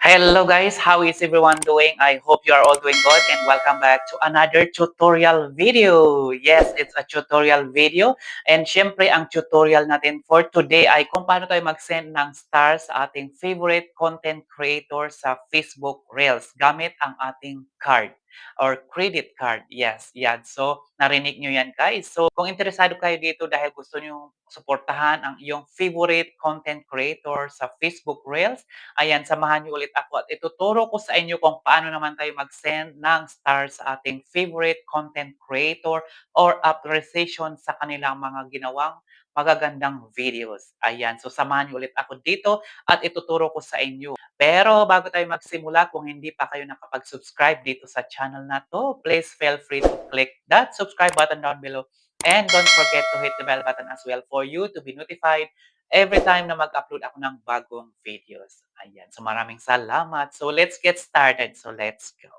Hello guys, how is everyone doing? I hope you are all doing good and welcome back to another tutorial video. Yes, it's a tutorial video and syempre ang tutorial natin for today ay kung paano tayo mag-send ng stars sa ating favorite content creator sa Facebook Reels gamit ang ating card or credit card. Yes, yan. So, narinig nyo yan guys. So, kung interesado kayo dito dahil gusto nyo suportahan ang iyong favorite content creator sa Facebook Reels, Ayan, samahan niyo ulit ako at ituturo ko sa inyo kung paano naman tayo mag-send ng stars sa ating favorite content creator or authorization sa kanilang mga ginawang magagandang videos. Ayan, so samahan niyo ulit ako dito at ituturo ko sa inyo. Pero bago tayo magsimula, kung hindi pa kayo nakapag-subscribe dito sa channel na to, please feel free to click that subscribe button down below and don't forget to hit the bell button as well for you to be notified every time na mag-upload ako ng bagong videos. Ayan. So maraming salamat. So let's get started. So let's go.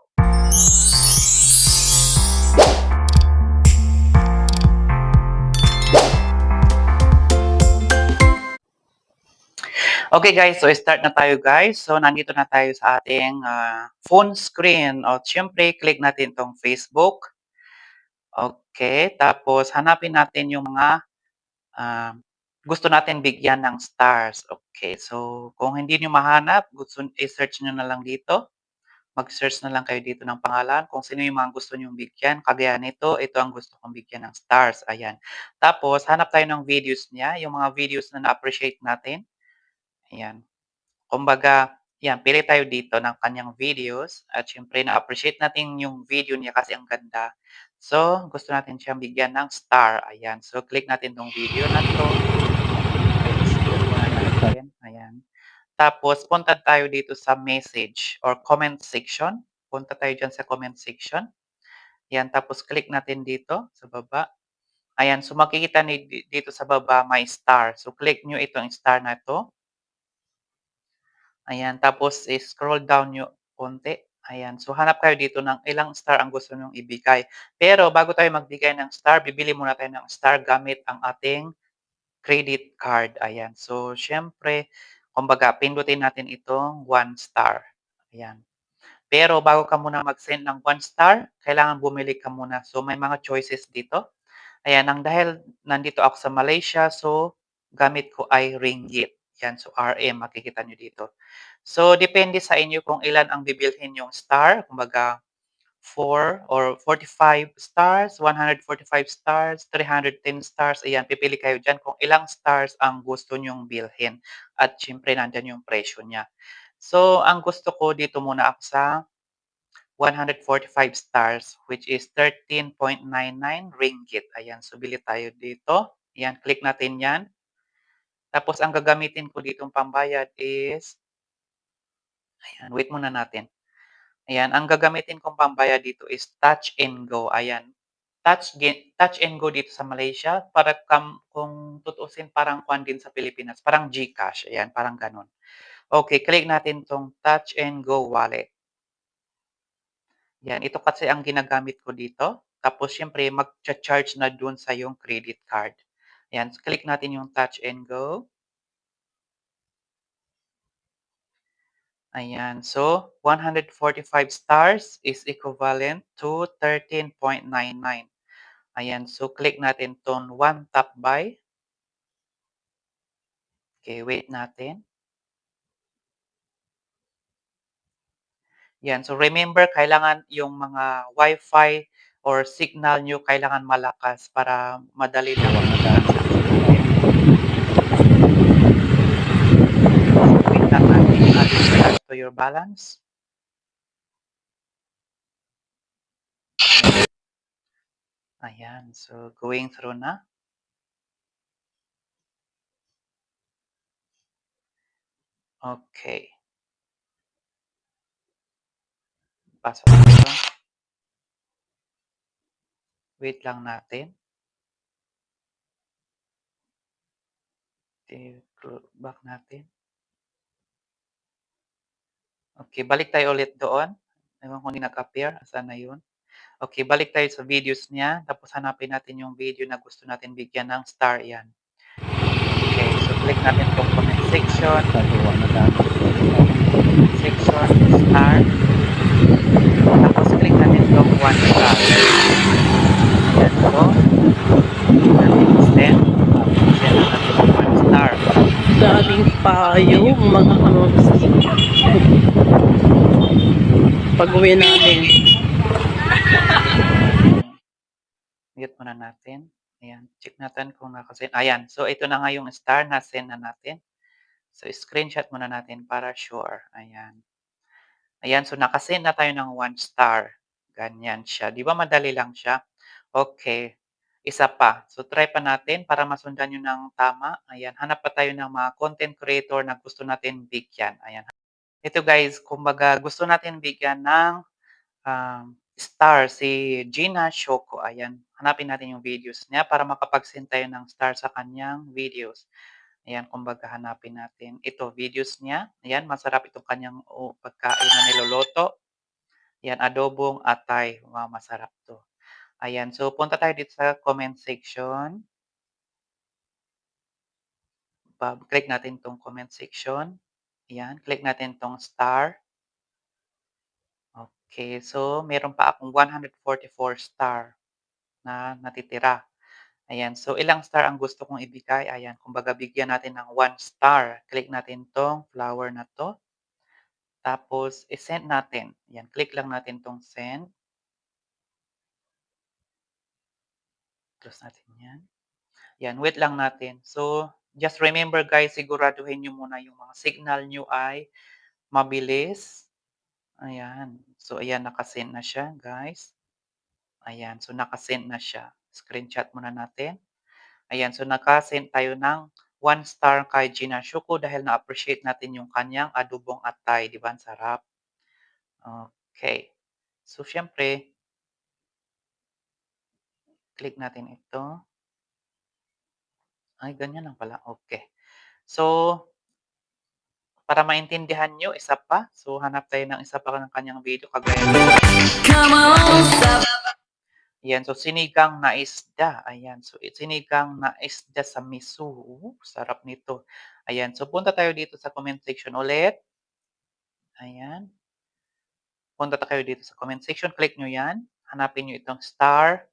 Okay guys, so start na tayo guys. So nandito na tayo sa ating uh, phone screen. O syempre, click natin tong Facebook. Okay, tapos hanapin natin yung mga uh, gusto natin bigyan ng stars. Okay, so kung hindi nyo mahanap, gusto i-search nyo na lang dito. Mag-search na lang kayo dito ng pangalan kung sino yung mga gusto nyong bigyan. Kagaya nito, ito ang gusto kong bigyan ng stars. Ayan. Tapos, hanap tayo ng videos niya, yung mga videos na na-appreciate natin. Ayan. Kumbaga, yan, pili tayo dito ng kanyang videos. At syempre, na-appreciate natin yung video niya kasi ang ganda. So, gusto natin siyang bigyan ng star. Ayan. So, click natin tong video na to. Ayan. Ayan. Tapos, punta tayo dito sa message or comment section. Punta tayo dyan sa comment section. Yan, tapos click natin dito sa baba. Ayan, so makikita ni dito sa baba may star. So click nyo itong star na to. Ayan, tapos scroll down nyo konti. Ayan, so hanap kayo dito ng ilang star ang gusto nyong ibigay. Pero bago tayo magbigay ng star, bibili muna tayo ng star gamit ang ating credit card. Ayan, so syempre, Kumbaga, pindutin natin itong 1 star. Ayan. Pero bago ka muna mag-send ng 1 star, kailangan bumili ka muna. So, may mga choices dito. Ayan, ang dahil nandito ako sa Malaysia, so gamit ko ay ringgit. Yan, so RM, makikita nyo dito. So, depende sa inyo kung ilan ang bibilhin yung star. Kumbaga, 4 or 45 stars, 145 stars, 310 stars. Ayan, pipili kayo dyan kung ilang stars ang gusto nyong bilhin. At syempre, nandyan yung presyo niya. So, ang gusto ko dito muna ako sa 145 stars, which is 13.99 ringgit. Ayan, so bili tayo dito. Ayan, click natin yan. Tapos, ang gagamitin ko ditong pambayad is, ayan, wait muna natin. Ayan, ang gagamitin kong pambayad dito is touch and go. Ayan. Touch, touch and go dito sa Malaysia. Para kam, kung tutusin, parang kwan din sa Pilipinas. Parang GCash. Ayan, parang ganun. Okay, click natin tong touch and go wallet. Yan, ito kasi ang ginagamit ko dito. Tapos, syempre, mag-charge na dun sa yung credit card. Yan, click natin yung touch and go. Ayan. So, 145 stars is equivalent to 13.99. Ayan. So, click natin tong one tap buy. Okay, wait natin. Yan. So, remember, kailangan yung mga Wi-Fi or signal nyo kailangan malakas para madali lang Wait lang natin. Add to your balance. Ayan. So, going through na. Okay. Pasok dito. Wait lang natin. Okay, back natin. Okay, balik tayo ulit doon. Ewan ko hindi nag-appear. Saan na yun? Okay, balik tayo sa videos niya. Tapos hanapin natin yung video na gusto natin bigyan ng star. Yan. Okay, so click natin itong comment section. Section. star. Tapos click natin itong 1 star. Ayan po. Click natin send. Tapos send na natin yung 1 star. Daming payo, mga kamoms. Pag-uwi namin. Mute muna natin. Ayan, check natin kung nakasend. Ayan, so ito na nga yung star na send na natin. So screenshot muna natin para sure. Ayan. Ayan, so nakasend na tayo ng 1 star. Ganyan siya. Di ba madali lang siya? Okay. Isa pa. So try pa natin para masundan nyo ng tama. Ayan, hanap pa tayo ng mga content creator na gusto natin bigyan. Ayan. Ito guys, kumbaga gusto natin bigyan ng um, star si Gina Shoko. Ayan, hanapin natin yung videos niya para makapag-send tayo ng star sa kanyang videos. Ayan, kumbaga hanapin natin. Ito, videos niya. Ayan, masarap itong kanyang oh, pagkain na niloloto. Ayan, adobong atay. Wow, masarap to. Ayan, so punta tayo dito sa comment section. Click natin tong comment section. Ayan, click natin tong star. Okay, so meron pa akong 144 star na natitira. Ayan, so ilang star ang gusto kong ibigay? Ayan, kumbaga bigyan natin ng 1 star. Click natin tong flower na to. Tapos, i-send natin. Ayan, click lang natin tong send. Close natin yan. Ayan, wait lang natin. So, just remember guys, siguraduhin nyo muna yung mga signal nyo ay mabilis. Ayan. So, ayan, nakasend na siya, guys. Ayan, so nakasend na siya. Screenshot muna natin. Ayan, so nakasend tayo ng 1 star kay Gina Shuko dahil na-appreciate natin yung kanyang adobong atay. Di ba? Ang sarap. Okay. So, syempre, click natin ito. Ay, ganyan lang pala. Okay. So, para maintindihan nyo, isa pa. So, hanap tayo ng isa pa ng kanyang video kagaya Come on, stop. Ayan, so sinigang na isda. Ayan, so sinigang na isda sa miso. Uh, sarap nito. Ayan, so punta tayo dito sa comment section ulit. Ayan. Punta tayo dito sa comment section. Click nyo yan. Hanapin nyo itong star.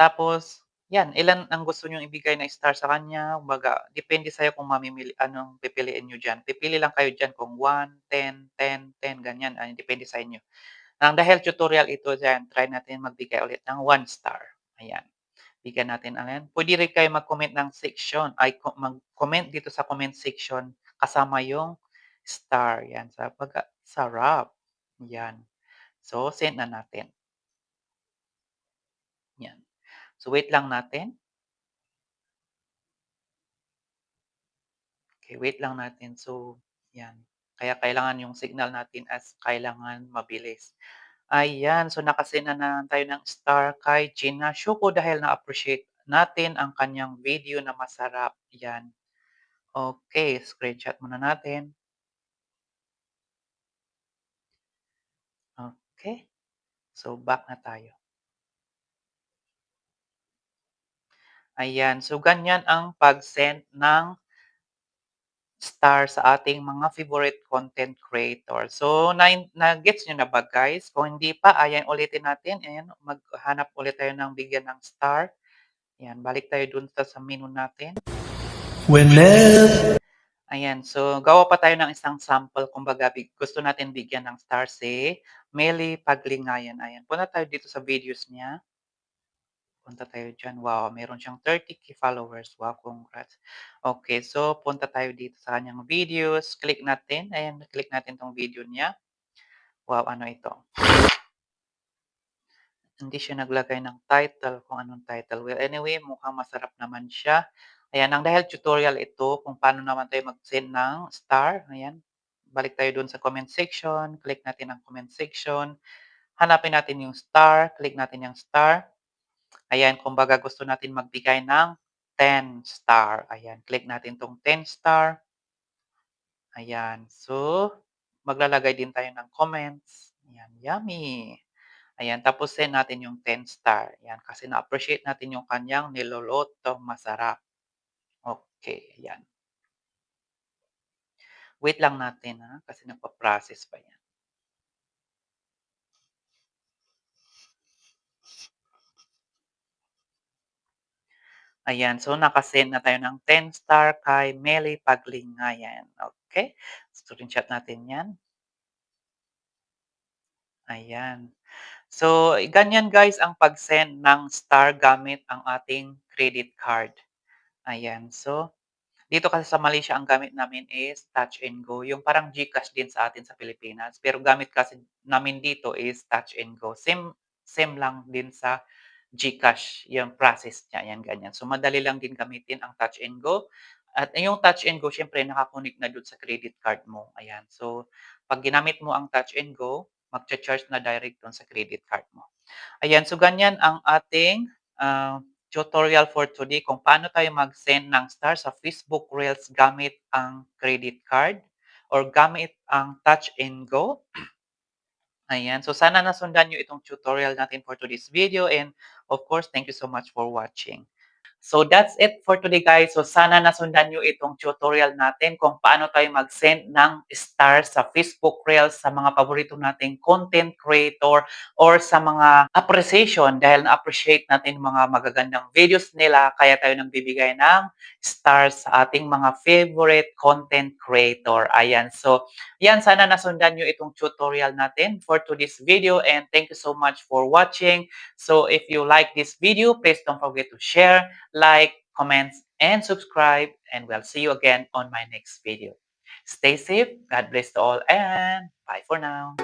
Tapos, yan, ilan ang gusto nyo ibigay na star sa kanya. Umaga, depende sa'yo kung mamimili, anong pipiliin nyo dyan. Pipili lang kayo dyan kung 1, 10, 10, 10, ganyan. Ayan, depende sa inyo. Nang dahil tutorial ito dyan, try natin magbigay ulit ng 1 star. Ayan. Bigyan natin ayan. Pwede rin kayo mag-comment ng section, ay mag-comment dito sa comment section kasama yung star. Yan. Sa pag sarap. Yan. So, send na natin. Yan. So, wait lang natin. Okay, wait lang natin. So, yan. Kaya kailangan yung signal natin as kailangan mabilis. Ayan, so nakasend na tayo ng star kay Gina Shuko dahil na-appreciate natin ang kanyang video na masarap. Yan. Okay, screenshot muna natin. Okay. So, back na tayo. Ayan, so ganyan ang pag-send ng star sa ating mga favorite content creator. So, na-gets nyo na ba guys? Kung hindi pa, ayan, ulitin natin. Ayan, maghanap ulit tayo ng bigyan ng star. Ayan, balik tayo dun sa, sa menu natin. Whenever Ayan, so gawa pa tayo ng isang sample. Kumbaga, big, gusto natin bigyan ng star si Meli Paglingayan. Ayan, punta tayo dito sa videos niya. Punta tayo dyan. Wow, meron siyang 30k followers. Wow, congrats. Okay, so punta tayo dito sa kanyang videos. Click natin. Ayan, click natin tong video niya. Wow, ano ito? Hindi siya naglagay ng title, kung anong title. Well, anyway, mukhang masarap naman siya. Ayan, ang dahil tutorial ito kung paano naman tayo mag-send ng star. Ayan, balik tayo dun sa comment section. Click natin ang comment section. Hanapin natin yung star. Click natin yung star. Ayan, kumbaga gusto natin magbigay ng 10 star. Ayan, click natin tong 10 star. Ayan, so maglalagay din tayo ng comments. Ayan, yummy. Ayan, tapos send natin yung 10 star. Ayan, kasi na-appreciate natin yung kanyang nilolotong masarap. Okay, ayan. Wait lang natin, ha, kasi nagpa-process pa 'yan. Ayan, so naka-send na tayo ng 10 star kay Meli Paglingayan, okey. Screenshot natin 'yan. Ayan. So, ganyan guys ang pag-send ng star gamit ang ating credit card. Ayan, so dito kasi sa Malaysia ang gamit namin is Touch and Go, yung parang GCash din sa atin sa Pilipinas, pero gamit kasi namin dito is Touch and Go. Same same lang din sa GCash yung process niya, yan ganyan. So, madali lang din gamitin ang Touch and Go at yung Touch and Go siyempre naka-connect na dun sa credit card mo, ayan. So, 'pag ginamit mo ang Touch and Go, magcha-charge na direct dun sa credit card mo. Ayan, so ganyan ang ating, ah, tutorial for today kung paano tayo mag-send ng star sa Facebook Reels gamit ang credit card or gamit ang Touch and Go. Ayan, so sana nasundan niyo itong tutorial natin for today's video and of course, thank you so much for watching. So that's it for today guys. So sana nasundan niyo itong tutorial natin kung paano tayo mag-send ng star sa Facebook Reels sa mga paborito nating content creator or sa mga appreciation dahil na-appreciate natin mga magagandang videos nila kaya tayo nagbibigay ng stars sa ating mga favorite content creator. Ayan, so yan, sana nasundan niyo itong tutorial natin for today's video and thank you so much for watching. So if you like this video, please don't forget to share, like, comment, and subscribe. And we'll see you again on my next video. Stay safe, God bless all, and bye for now.